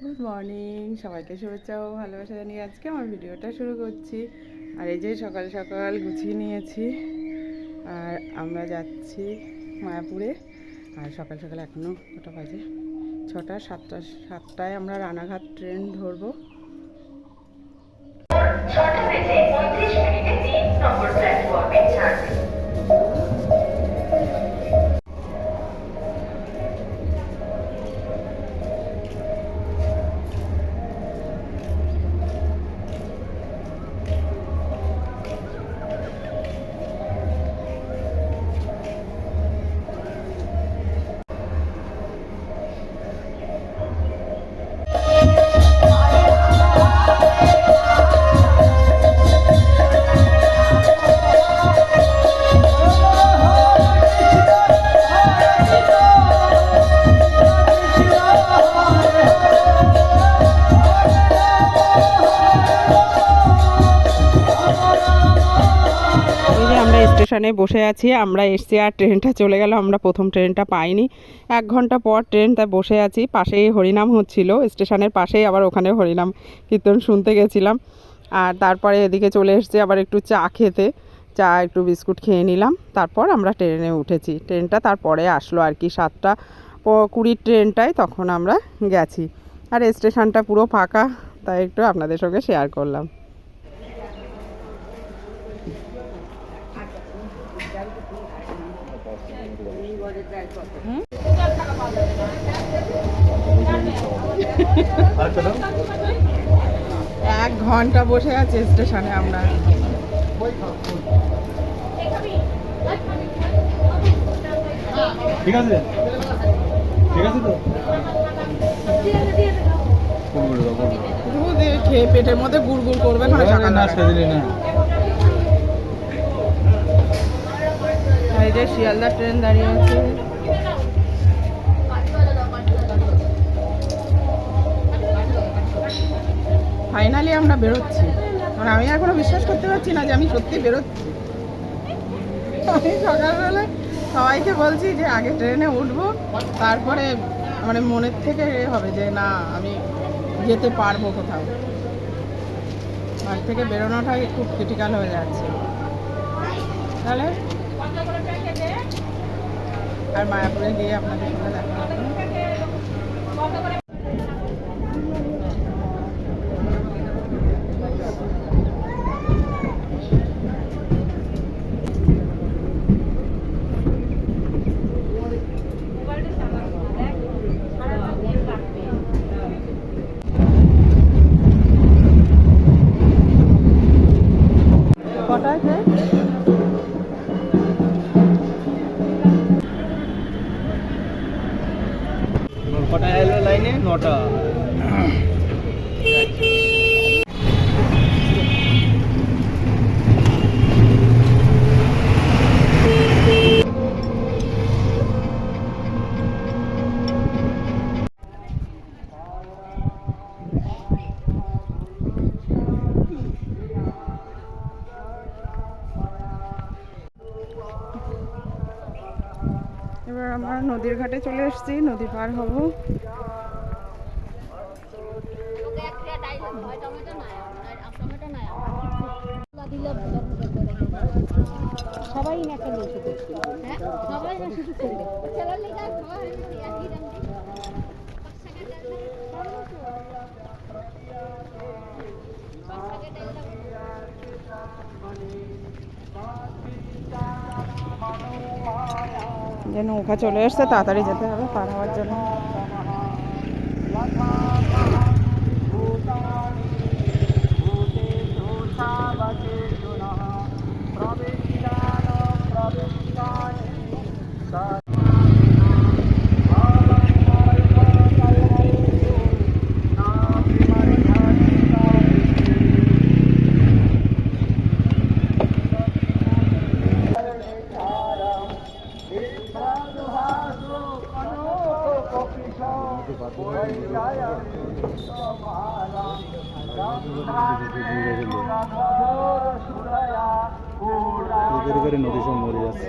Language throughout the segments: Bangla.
গুড মর্নিং সবাইকে শুভেচ্ছা ও ভালোবাসা জানিয়ে আজকে আমার ভিডিওটা শুরু করছি। আর এই যে সকাল সকাল গুছিয়ে নিয়েছি। আর আমরা যাচ্ছি মায়াপুরে। আর সকাল সকাল এখনও কটা বাজে? ছটা, সাতটা, সাতটায় আমরা রানাঘাট ট্রেন ধরবো। নম্বর প্ল্যাটফর্মে ছাড়বে। স্টেশনে বসে আছি, আমরা এসছি আর ট্রেনটা চলে গেল, আমরা প্রথম ট্রেনটা পাইনি। এক ঘণ্টা পর ট্রেনটা বসে আছি, পাশেই হরিনাম হচ্ছিল, স্টেশনের পাশেই আবার ওখানে হরিনাম কীর্তন শুনতে গেছিলাম। আর তারপরে এদিকে চলে এসেছি আবার একটু চা খেতে, চা, একটু বিস্কুট খেয়ে নিলাম, তারপর আমরা ট্রেনে উঠেছি। ট্রেনটা তারপরে আসলো আর কি সাতটা কুড়ির ট্রেনটায় তখন আমরা গেছি। আর স্টেশনটা পুরো ফাঁকা, তাই একটু আপনাদের সঙ্গে শেয়ার করলাম। এক ঘণ্টা বসে আছে স্টেশনে আমরা। ঠিক আছে? ঠিক আছে তো? খেয়ে পেটের মধ্যে গুড় গুড় করবে না না। না এই যে শিয়ালদা ট্রেন দাঁড়িয়ে আছে। ফাইনালি আমরা বেরোচ্ছি। মানে আমি এখনও বিশ্বাস করতে পারছি না যে আমি সত্যি বেরোচ্ছি। আমি সকালবেলা সবাইকে বলছি যে আগে ট্রেনে উঠবো, তারপরে মানে মনের থেকে হবে যে না, আমি যেতে পারব কোথাও। বাড়ি থেকে বেরোনোটাই খুব ক্রিটিক্যাল হয়ে যাচ্ছে। তাহলে আর মায়াপুরে গিয়ে আপনাদের সঙ্গে দেখা এবার আমরা নদীর ঘাটে চলে এসেছি নদী পার হব। সবাই না খেলে হ্যাঁ সবাই না শুধু যে নৌকা চলে এসছে, তাড়াতাড়ি যেতে হবে, পার হওয়ার জন্য। করে করে নদী সব মরে যাচ্ছে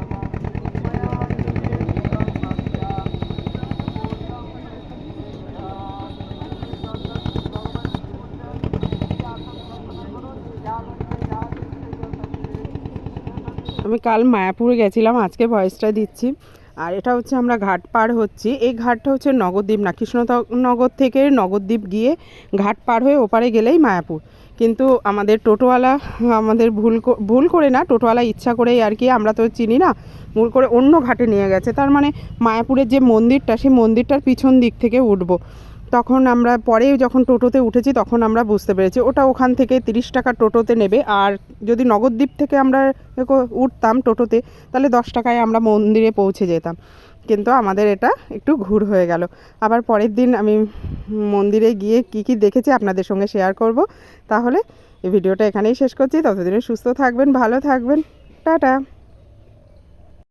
আমি কাল মায়াপুরে গেছিলাম, আজকে ভয়েসটা দিচ্ছি। আর এটা হচ্ছে আমরা ঘাট পার হচ্ছি। এই ঘাটটা হচ্ছে নগরদ্বীপ না, কৃষ্ণনগর থেকে নগরদ্বীপ গিয়ে ঘাট পার হয়ে ওপারে গেলেই মায়াপুর। কিন্তু আমাদের টোটোওয়ালা, আমাদের ভুল ভুল করে না, টোটোওয়ালা ইচ্ছা করেই আর কি আমরা তো চিনি না, ভুল করে অন্য ঘাটে নিয়ে গেছে। তার মানে মায়াপুরের যে মন্দিরটা, সেই মন্দিরটার পিছন দিক থেকে উঠবো। তখন আমরা পরে যখন টোটোতে উঠেছি তখন আমরা বুঝতে পেরেছি, ওটা ওখান থেকে তিরিশ টাকা টোটোতে নেবে। আর যদি নগরদ্বীপ থেকে আমরা উঠতাম টোটোতে, তাহলে দশ টাকায় আমরা মন্দিরে পৌঁছে যেতাম। কিন্তু আমাদের এটা একটু ঘুর হয়ে গেল। আবার পরের দিন আমি মন্দিরে গিয়ে কি কি দেখেছি আপনাদের সঙ্গে শেয়ার করব। তাহলে এই ভিডিওটা এখানেই শেষ করছি। ততদিনে সুস্থ থাকবেন, ভালো থাকবেন। টাটা!